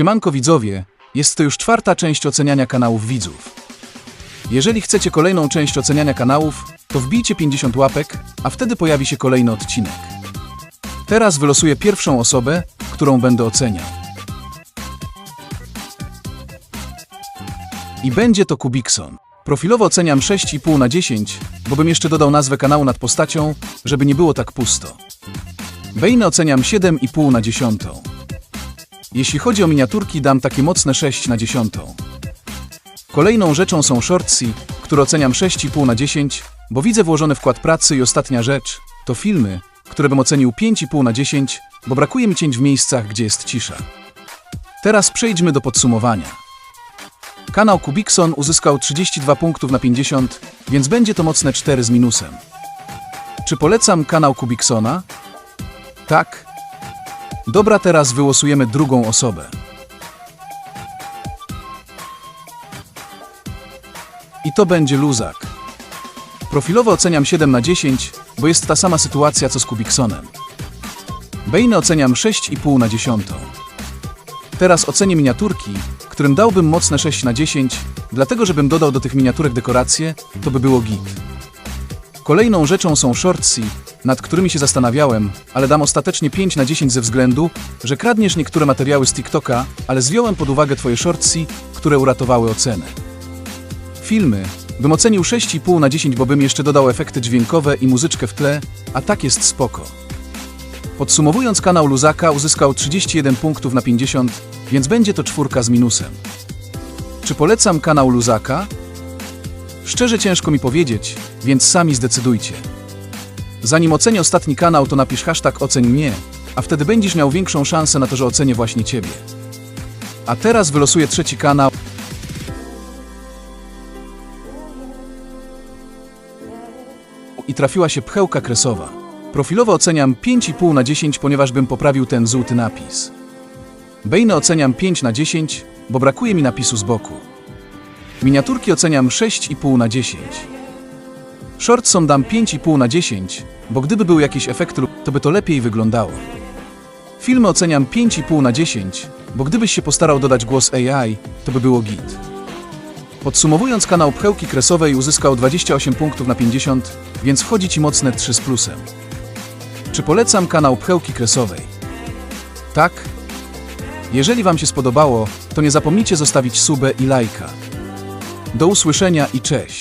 Siemanko widzowie, jest to już czwarta część oceniania kanałów widzów. Jeżeli chcecie kolejną część oceniania kanałów, to wbijcie 50 łapek, a wtedy pojawi się kolejny odcinek. Teraz wylosuję pierwszą osobę, którą będę oceniał. I będzie to Kubikson. Profilowo oceniam 6,5 na 10, bo bym jeszcze dodał nazwę kanału nad postacią, żeby nie było tak pusto. Bejny oceniam 7,5 na 10. Jeśli chodzi o miniaturki, dam takie mocne 6 na 10. Kolejną rzeczą są shortsy, które oceniam 6,5 na 10, bo widzę włożony wkład pracy i ostatnia rzecz to filmy, które bym ocenił 5,5 na 10, bo brakuje mi cięć w miejscach, gdzie jest cisza. Teraz przejdźmy do podsumowania. Kanał Kubikson uzyskał 32 punktów na 50, więc będzie to mocne 4 z minusem. Czy polecam kanał Kubiksona? Tak. Dobra, teraz wylosujemy drugą osobę. I to będzie luzak. Profilowo oceniam 7 na 10, bo jest ta sama sytuacja co z Kubiksonem. Bejny oceniam 6,5 na 10. Teraz ocenię miniaturki, którym dałbym mocne 6 na 10, dlatego żebym dodał do tych miniaturek dekoracje, to by było git. Kolejną rzeczą są shortsy, nad którymi się zastanawiałem, ale dam ostatecznie 5 na 10 ze względu, że kradniesz niektóre materiały z TikToka, ale zwziąłem pod uwagę twoje shortsy, które uratowały ocenę. Filmy bym ocenił 6,5 na 10, bo bym jeszcze dodał efekty dźwiękowe i muzyczkę w tle, a tak jest spoko. Podsumowując, kanał Luzaka uzyskał 31 punktów na 50, więc będzie to czwórka z minusem. Czy polecam kanał Luzaka? Szczerze ciężko mi powiedzieć, więc sami zdecydujcie. Zanim ocenię ostatni kanał, to napisz hashtag oceń mnie, a wtedy będziesz miał większą szansę na to, że ocenię właśnie ciebie. A teraz wylosuję trzeci kanał. I trafiła się pchełka kresowa. Profilowo oceniam 5,5 na 10, ponieważ bym poprawił ten żółty napis. Bejny oceniam 5 na 10, bo brakuje mi napisu z boku. Miniaturki oceniam 6,5 na 10. Shortsom dam 5,5 na 10, bo gdyby był jakiś efekt, to by to lepiej wyglądało. Filmy oceniam 5,5 na 10, bo gdybyś się postarał dodać głos AI, to by było git. Podsumowując, kanał Pchełki Kresowej uzyskał 28 punktów na 50, więc wchodzi ci mocne 3 z plusem. Czy polecam kanał Pchełki Kresowej? Tak? Jeżeli Wam się spodobało, to nie zapomnijcie zostawić subę i lajka. Do usłyszenia i cześć!